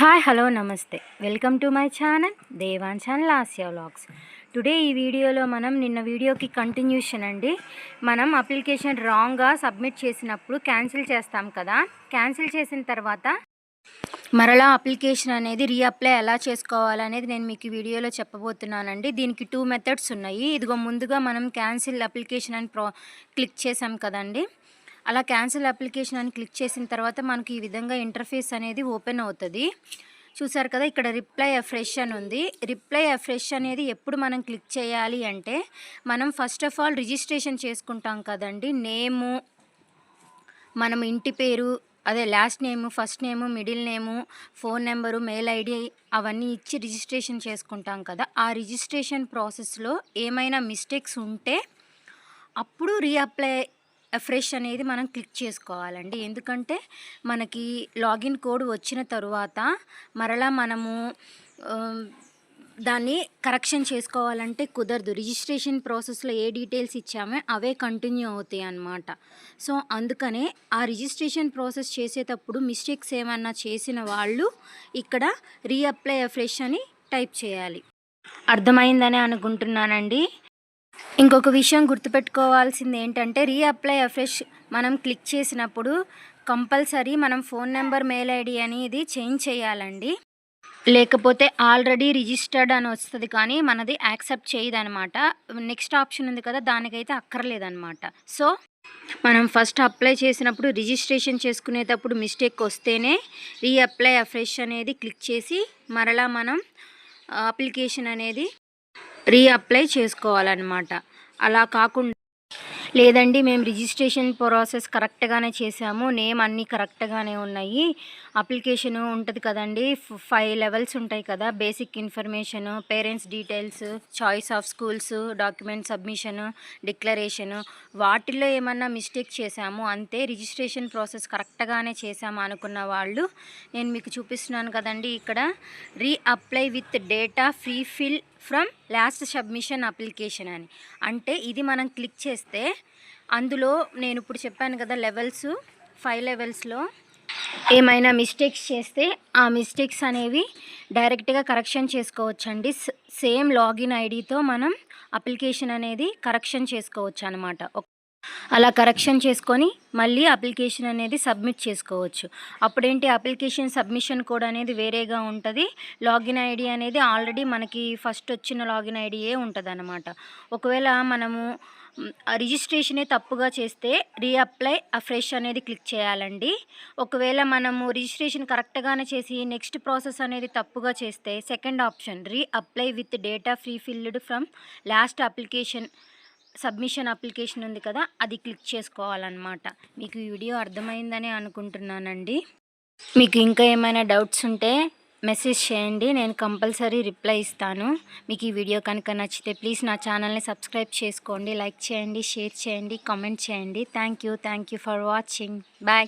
Hi hello namaste. Welcome to my channel Devan channel Asia vlogs. Today ఈ వీడియోలో మనం నిన్న వీడియోకి కంటిన్యూషన్ అండి. మనం అప్లికేషన్ రాంగ్గా సబ్మిట్ చేసినప్పుడు క్యాన్సిల్ చేస్తాం కదా. క్యాన్సిల్ చేసిన తర్వాత మరలా అప్లికేషన్ అనేది రీఅప్లై ఎలా చేసుకోవాలనేది నేను మీకు ఈ వీడియోలో చెప్పబోతున్నానండి. దీనికి టూ మెథడ్స్ ఉన్నాయి. ఇదిగో ముందుగా మనం క్యాన్సిల్ అప్లికేషన్ అని ప్రో క్లిక్ చేసాం కదండి. అలా క్యాన్సిల్ అప్లికేషన్ అని క్లిక్ చేసిన తర్వాత మనకి ఈ విధంగా ఇంటర్ఫేస్ అనేది ఓపెన్ అవుతుంది. చూసారు కదా ఇక్కడ రిప్లై ఫ్రెష్ అని ఉంది. రిప్లై ఫ్రెష్ అనేది ఎప్పుడు మనం క్లిక్ చేయాలి అంటే మనం ఫస్ట్ ఆఫ్ ఆల్ రిజిస్ట్రేషన్ చేసుకుంటాం కదండి. నేము మనం ఇంటి పేరు అదే last name first name middle name phone number mail ID అవన్నీ ఇచ్చి రిజిస్ట్రేషన్ చేసుకుంటాం కదా. ఆ రిజిస్ట్రేషన్ ప్రాసెస్లో ఏమైనా మిస్టేక్స్ ఉంటే అప్పుడు రీఅప్లై ఫ్రెష్ అనేది మనం క్లిక్ చేసుకోవాలండి. ఎందుకంటే మనకి లాగిన్ కోడ్ వచ్చిన తరువాత మరలా మనము దాన్ని కరెక్షన్ చేసుకోవాలంటే కుదరదు. రిజిస్ట్రేషన్ ప్రాసెస్లో ఏ డీటెయిల్స్ ఇచ్చామో అవే కంటిన్యూ అవుతాయి అన్నమాట. సో అందుకనే ఆ రిజిస్ట్రేషన్ ప్రాసెస్ చేసేటప్పుడు మిస్టేక్స్ ఏమన్నా చేసిన వాళ్ళు ఇక్కడ రీఅప్లై ఫ్రెష్ అని టైప్ చేయాలి. అర్థమైందని అనుకుంటున్నానండి. ఇంకొక విషయం గుర్తుపెట్టుకోవాల్సింది ఏంటంటే రీఅప్లై అఫ్రెష్ మనం క్లిక్ చేసినప్పుడు కంపల్సరీ మనం ఫోన్ నెంబర్ మెయిల్ ఐడి అనేది చేంజ్ చేయాలండి. లేకపోతే ఆల్రెడీ రిజిస్టర్డ్ అని వస్తుంది కానీ మనది యాక్సెప్ట్ చేయదనమాట. నెక్స్ట్ ఆప్షన్ ఉంది కదా దానికైతే అక్కర్లేదనమాట. సో మనం ఫస్ట్ అప్లై చేసినప్పుడు రిజిస్ట్రేషన్ చేసుకునేటప్పుడు మిస్టేక్ వస్తేనే రీఅప్లై అఫ్రెష్ అనేది క్లిక్ చేసి మరలా మనం అప్లికేషన్ అనేది రీఅప్లై చేసుకోవాలన్నమాట. అలా కాకుండా లేదండి మేము రిజిస్ట్రేషన్ ప్రాసెస్ కరెక్ట్గానే చేసాము నేమ్ అన్నీ కరెక్ట్గానే ఉన్నాయి. అప్లికేషన్ ఉంటుంది కదండి ఫైవ్ లెవెల్స్ ఉంటాయి కదా. Basic information parents details choice of schools document submission declaration. వాటిల్లో ఏమన్నా మిస్టేక్ చేశాము అంతే రిజిస్ట్రేషన్ ప్రాసెస్ కరెక్ట్గానే చేశాము అనుకున్న వాళ్ళు నేను మీకు చూపిస్తున్నాను కదండి ఇక్కడ. Reapply with data pre fill from last submission application అని. అంటే ఇది మనం క్లిక్ చేస్తే అందులో నేను ఇప్పుడు చెప్పాను కదా లెవెల్స్ ఫైవ్ లెవెల్స్లో ఏమైనా మిస్టేక్స్ చేస్తే ఆ మిస్టేక్స్ అనేవి డైరెక్ట్గా కరెక్షన్ చేసుకోవచ్చండి. సేమ్ లాగిన్ ఐడితో మనం అప్లికేషన్ అనేది కరెక్షన్ చేసుకోవచ్చు అనమాట అలా కరెక్షన్ చేసుకొని మళ్ళీ అప్లికేషన్ అనేది సబ్మిట్ చేసుకోవచ్చు. అప్పుడేంటి? అప్లికేషన్ సబ్మిషన్ కోడ్ అనేది వేరేగా ఉంటుంది. లాగిన్ ఐడి అనేది ఆల్రెడీ మనకి ఫస్ట్ వచ్చిన లాగిన్ ఐడియే ఉంటుంది అనమాట ఒకవేళ మనము రిజిస్ట్రేషనే తప్పుగా చేస్తే రీఅప్లై ఫ్రెష్ అనేది క్లిక్ చేయాలండి. ఒకవేళ మనము రిజిస్ట్రేషన్ కరెక్ట్గానే చేసి నెక్స్ట్ ప్రాసెస్ అనేది తప్పుగా చేస్తే second option reapply with data pre filled from last application submission application ఉంది కదా అది క్లిక్ చేసుకోవాలన్నమాట. మీకు ఈ వీడియో అర్థమైందని అనుకుంటున్నానండి. మీకు ఇంకా ఏమైనా డౌట్స్ ఉంటే మెసేజ్ చేయండి నేను కంపల్సరీ రిప్లై ఇస్తాను. మీకు ఈ వీడియో కనుక నచ్చితే ప్లీజ్ నా ఛానల్ని సబ్స్క్రైబ్ చేసుకోండి లైక్ చేయండి షేర్ చేయండి కామెంట్ చేయండి. Thank you thank you for watching. Bye.